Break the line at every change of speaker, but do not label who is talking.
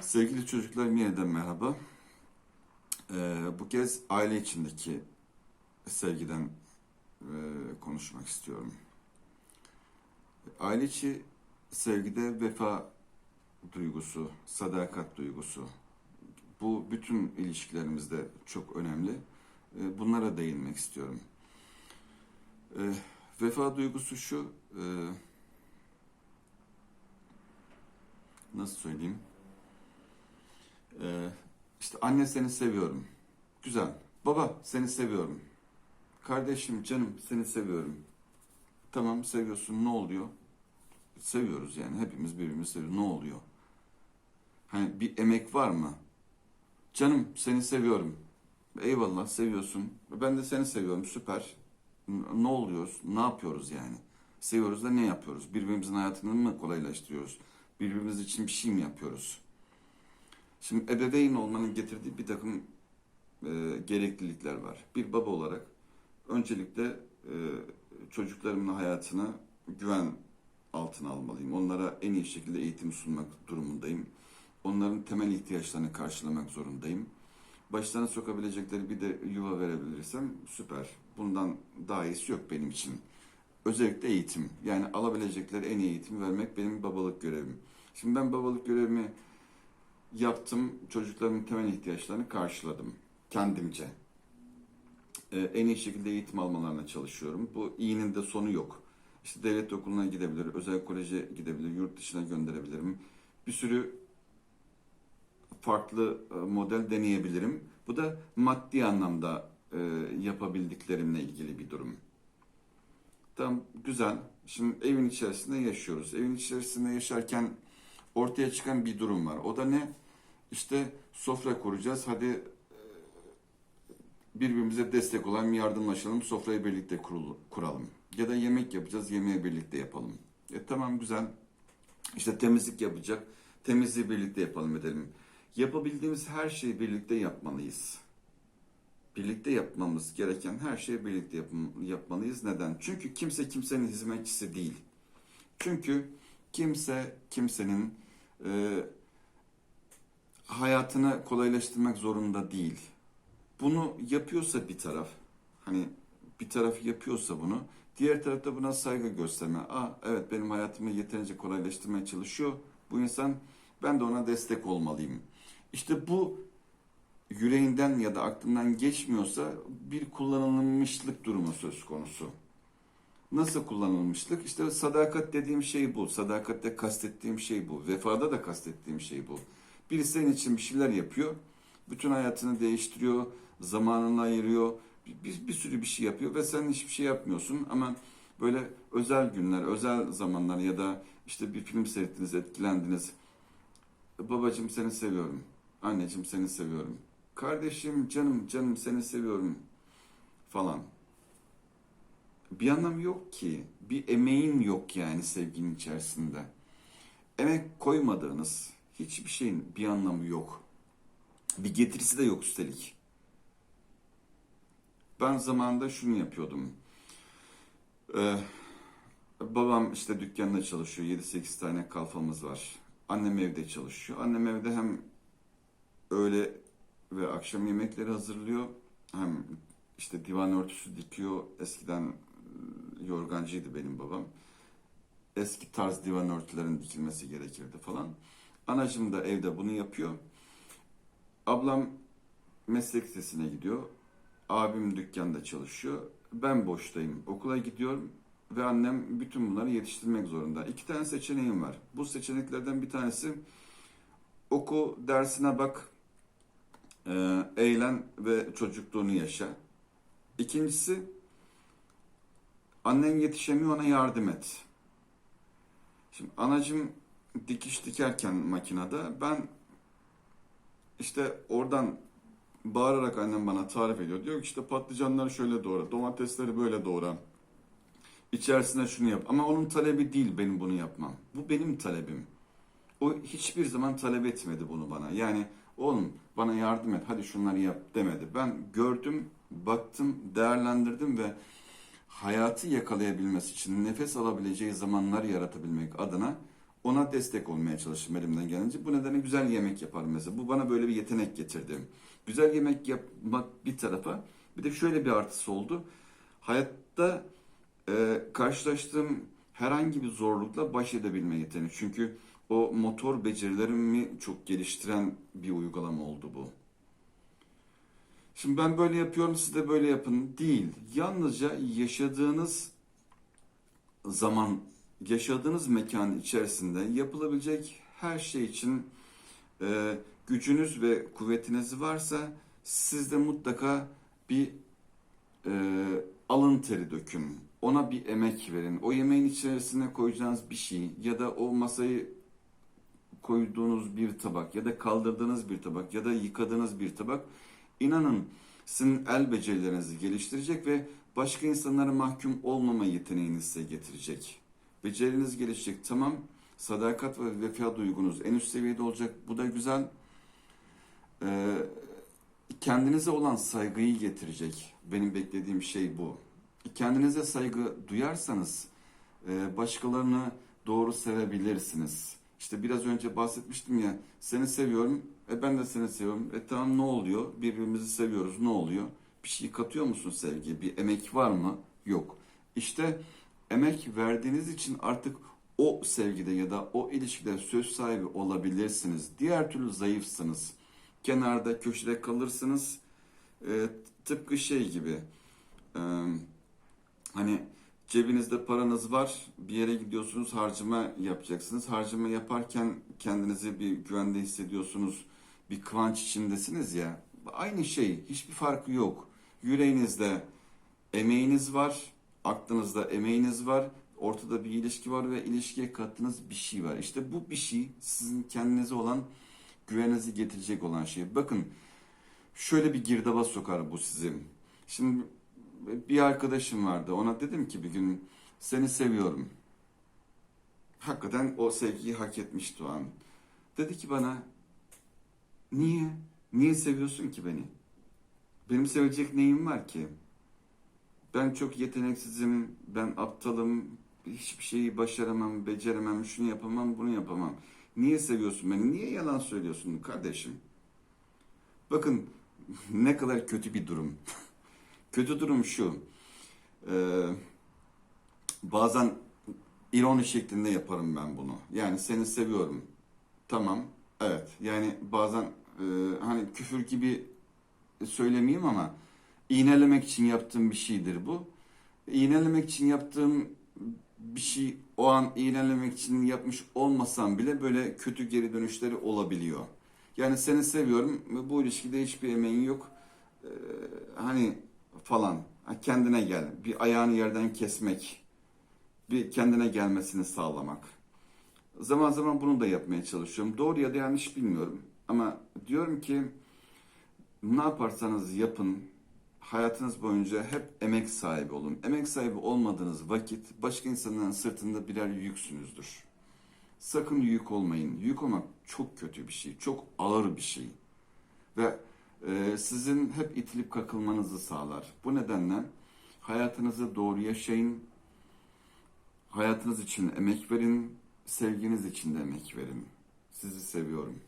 Sevgili çocuklar yeniden merhaba. Ee, bu kez aile içindeki sevgiden e, konuşmak istiyorum. Aile içi sevgide vefa duygusu, sadakat duygusu. Bu bütün ilişkilerimizde çok önemli. Ee, bunlara değinmek istiyorum. Ee, vefa duygusu şu, e, nasıl söyleyeyim? İşte anne seni seviyorum. Güzel. Baba seni seviyorum. Kardeşim canım seni seviyorum. Tamam seviyorsun ne oluyor? Seviyoruz yani hepimiz birbirimizi seviyoruz. Ne oluyor? Hani bir emek var mı? Canım seni seviyorum. Eyvallah seviyorsun. Ben de seni seviyorum. Süper. Ne oluyoruz? Ne yapıyoruz yani? Seviyoruz da ne yapıyoruz? Birbirimizin hayatını mı kolaylaştırıyoruz? Birbirimiz için bir şey mi yapıyoruz? Şimdi ebeveyn olmanın getirdiği bir takım e, gereklilikler var. Bir baba olarak öncelikle e, çocuklarımın hayatını güven altına almalıyım. Onlara en iyi şekilde eğitim sunmak durumundayım. Onların temel ihtiyaçlarını karşılamak zorundayım. Başlarına sokabilecekleri bir de yuva verebilirsem süper. Bundan daha iyisi yok benim için. Özellikle eğitim. Yani alabilecekleri en iyi eğitimi vermek benim babalık görevim. Şimdi ben babalık görevimi yaptım. Çocuklarımın temel ihtiyaçlarını karşıladım. Kendimce. Ee, en iyi şekilde eğitim almalarına çalışıyorum. Bu iyinin de sonu yok. İşte devlet okuluna gidebilir, özel koleje gidebilir, yurt dışına gönderebilirim. Bir sürü farklı e, model deneyebilirim. Bu da maddi anlamda e, yapabildiklerimle ilgili bir durum. Tamam, güzel. Şimdi evin içerisinde yaşıyoruz. Evin içerisinde yaşarken ortaya çıkan bir durum var. O da ne? İşte sofra kuracağız. Hadi e, birbirimize destek olan yardımlaşalım. Sofrayı birlikte kuralım. Ya da yemek yapacağız. Yemeği birlikte yapalım. E tamam güzel. İşte temizlik yapacak. Temizliği birlikte yapalım edelim. Yapabildiğimiz her şeyi birlikte yapmalıyız. Birlikte yapmamız gereken her şeyi birlikte yap- yapmalıyız. Neden? Çünkü kimse kimsenin hizmetçisi değil. Çünkü kimse kimsenin e, hayatını kolaylaştırmak zorunda değil. Bunu yapıyorsa bir taraf, hani bir taraf yapıyorsa bunu, diğer tarafta buna saygı gösterme. Aa evet benim hayatımı yeterince kolaylaştırmaya çalışıyor bu insan, ben de ona destek olmalıyım. İşte bu yüreğinden ya da aklından geçmiyorsa bir kullanılmışlık durumu söz konusu. Nasıl kullanılmışlık? İşte sadakat dediğim şey bu. Sadakatte kastettiğim şey bu. Vefada da kastettiğim şey bu. Biri senin için bir şeyler yapıyor. Bütün hayatını değiştiriyor. Zamanını ayırıyor. Bir, bir, bir sürü bir şey yapıyor ve sen hiçbir şey yapmıyorsun. Ama böyle özel günler, özel zamanlar ya da işte bir film seyrettiniz, etkilendiniz. Babacığım seni seviyorum. Anneciğim seni seviyorum. Kardeşim, canım, canım seni seviyorum falan bir anlamı yok ki. Bir emeğin yok yani sevginin içerisinde. Emek koymadığınız hiçbir şeyin bir anlamı yok. Bir getirisi de yok üstelik. Ben zamanında şunu yapıyordum. Ee, babam işte dükkanda çalışıyor. 7-8 tane kalfamız var. Annem evde çalışıyor. Annem evde hem öğle ve akşam yemekleri hazırlıyor. Hem işte divan örtüsü dikiyor. Eskiden yorgancıydı benim babam. Eski tarz divan örtülerin dikilmesi gerekirdi falan. Anacım da evde bunu yapıyor. Ablam meslek lisesine gidiyor. Abim dükkanda çalışıyor. Ben boştayım. Okula gidiyorum ve annem bütün bunları yetiştirmek zorunda. İki tane seçeneğim var. Bu seçeneklerden bir tanesi oku, dersine bak, e, eğlen ve çocukluğunu yaşa. İkincisi annen yetişemiyor ona yardım et. Şimdi anacım dikiş dikerken makinede ben işte oradan bağırarak annem bana tarif ediyor. Diyor ki işte patlıcanları şöyle doğra, domatesleri böyle doğra. İçerisine şunu yap. Ama onun talebi değil benim bunu yapmam. Bu benim talebim. O hiçbir zaman talep etmedi bunu bana. Yani oğlum bana yardım et hadi şunları yap demedi. Ben gördüm, baktım, değerlendirdim ve hayatı yakalayabilmesi için nefes alabileceği zamanlar yaratabilmek adına Ona destek olmaya çalışırım elimden gelince. Bu nedenle güzel yemek yaparım mesela. Bu bana böyle bir yetenek getirdi. Güzel yemek yapmak bir tarafa. Bir de şöyle bir artısı oldu. Hayatta e, karşılaştığım herhangi bir zorlukla baş edebilme yeteneği. Çünkü o motor becerilerimi çok geliştiren bir uygulama oldu bu. Şimdi ben böyle yapıyorum siz de böyle yapın değil. Yalnızca yaşadığınız zaman, yaşadığınız mekan içerisinde yapılabilecek her şey için e, gücünüz ve kuvvetiniz varsa siz de mutlaka bir e, alın teri dökün. Ona bir emek verin. O yemeğin içerisine koyacağınız bir şey ya da o masayı koyduğunuz bir tabak ya da kaldırdığınız bir tabak ya da yıkadığınız bir tabak inanın sizin el becerilerinizi geliştirecek ve başka insanlara mahkum olmama yeteneğini size getirecek. Beceriniz gelişecek tamam. Sadakat ve vefa duygunuz en üst seviyede olacak. Bu da güzel. Ee, kendinize olan saygıyı getirecek. Benim beklediğim şey bu. Kendinize saygı duyarsanız e, başkalarını doğru sevebilirsiniz. İşte biraz önce bahsetmiştim ya seni seviyorum e ben de seni seviyorum. E tamam ne oluyor? Birbirimizi seviyoruz ne oluyor? Bir şey katıyor musun sevgi? Bir emek var mı? Yok. İşte emek verdiğiniz için artık o sevgide ya da o ilişkide söz sahibi olabilirsiniz. Diğer türlü zayıfsınız. Kenarda, köşede kalırsınız. E, tıpkı şey gibi. E, hani cebinizde paranız var. Bir yere gidiyorsunuz, harcama yapacaksınız. Harcama yaparken kendinizi bir güvende hissediyorsunuz. Bir kıvanç içindesiniz ya. Aynı şey, hiçbir farkı yok. Yüreğinizde emeğiniz var, aklınızda emeğiniz var. Ortada bir ilişki var ve ilişkiye kattığınız bir şey var. İşte bu bir şey sizin kendinize olan güveninizi getirecek olan şey. Bakın şöyle bir girdaba sokar bu sizi. Şimdi bir arkadaşım vardı. Ona dedim ki bir gün seni seviyorum. Hakikaten o sevgiyi hak etmişti o an. Dedi ki bana niye? Niye seviyorsun ki beni? Benim sevecek neyim var ki? Ben çok yeteneksizim, ben aptalım, hiçbir şeyi başaramam, beceremem, şunu yapamam, bunu yapamam. Niye seviyorsun beni? Niye yalan söylüyorsun kardeşim? Bakın ne kadar kötü bir durum. kötü durum şu. Ee, bazen ironi şeklinde yaparım ben bunu. Yani seni seviyorum. Tamam. Evet. Yani bazen e, hani küfür gibi söylemeyeyim ama iğnelemek için yaptığım bir şeydir bu. İğnelemek için yaptığım bir şey o an iğnelemek için yapmış olmasam bile böyle kötü geri dönüşleri olabiliyor. Yani seni seviyorum bu ilişkide hiçbir emeğin yok. Ee, hani falan. Kendine gel. Bir ayağını yerden kesmek. Bir kendine gelmesini sağlamak. Zaman zaman bunu da yapmaya çalışıyorum. Doğru ya da yanlış bilmiyorum. Ama diyorum ki ne yaparsanız yapın hayatınız boyunca hep emek sahibi olun. Emek sahibi olmadığınız vakit başka insanların sırtında birer yüksünüzdür. Sakın yük olmayın. Yük olmak çok kötü bir şey. Çok ağır bir şey. Ve e, sizin hep itilip kakılmanızı sağlar. Bu nedenle hayatınızı doğru yaşayın. Hayatınız için emek verin. Sevginiz için de emek verin. Sizi seviyorum.